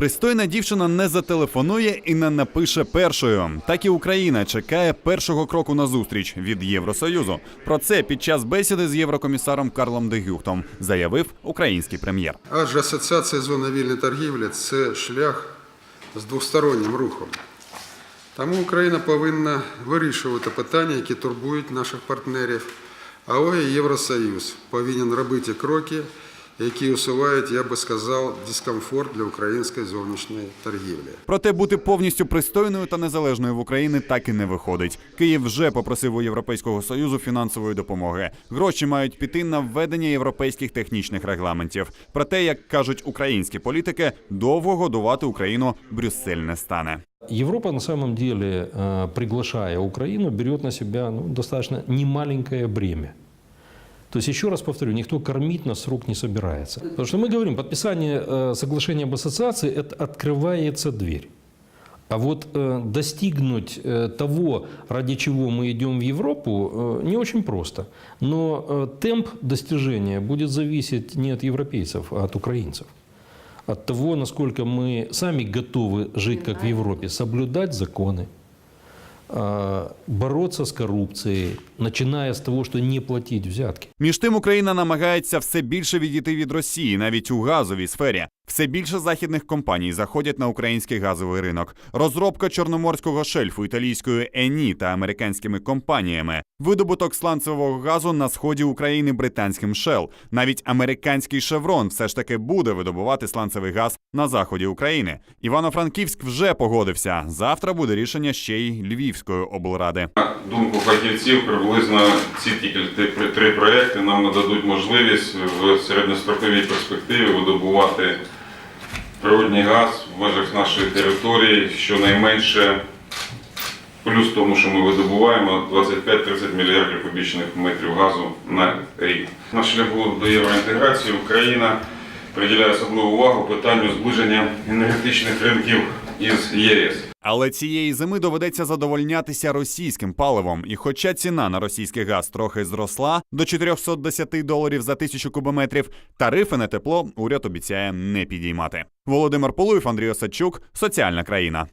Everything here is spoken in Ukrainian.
Пристойна дівчина не зателефонує і не напише першою. Так і Україна чекає першого кроку на зустріч від Євросоюзу. Про це під час бесіди з єврокомісаром Карлом Дегюхтом заявив український прем'єр. Адже асоціація зони вільної торгівлі це шлях з двостороннім рухом. Тому Україна повинна вирішувати питання, які турбують наших партнерів. Але і Євросоюз повинен робити кроки, які усувають, я би сказав, дискомфорт для української зовнішньої торгівлі. Проте бути повністю пристойною та незалежною в Україні так і не виходить. Київ вже попросив у Європейського союзу фінансової допомоги. Гроші мають піти на введення європейських технічних регламентів. Проте, як кажуть українські політики, довго годувати Україну Брюссель не стане. Европа на самом деле, э, приглашая Украину, берет на себя ну, достаточно немаленькое бремя. То есть, еще раз повторю, никто кормить нас с рук не собирается. Потому что мы говорим, подписание э, соглашения об ассоциации – это открывается дверь. А вот э, достигнуть э, того, ради чего мы идем в Европу, э, не очень просто. Но э, темп достижения будет зависеть не от европейцев, а от украинцев. От того, насколько мы сами готовы жить как в Европе, соблюдать законы, а, бороться з корупцією, починає з того, що не платить взятки. Між тим Україна намагається все більше відійти від Росії, навіть у газовій сфері. Все більше західних компаній заходять на український газовий ринок. Розробка чорноморського шельфу італійською Ені та американськими компаніями, видобуток сланцевого газу на сході України британським Shell. Навіть американський Шеврон все ж таки буде видобувати сланцевий газ на заході України. Івано-Франківськ вже погодився. Завтра буде рішення ще й Львівської облради. Думку фахівців, приблизно ці тільки три- три проекти нам нададуть можливість в середньостроковій перспективі видобувати природний газ в межах нашої території щонайменше плюс тому, що ми видобуваємо 25-30 мільярдів кубічних метрів газу на рік. На шляху до євроінтеграції Україна приділяє особливу увагу питанню зближення енергетичних ринків із ЄС. Але цієї зими доведеться задовольнятися російським паливом. І хоча ціна на російський газ трохи зросла до 410 доларів за тисячу кубометрів, тарифи на тепло уряд обіцяє не підіймати. Володимир Полуєв, Андрій Осадчук, соціальна країна.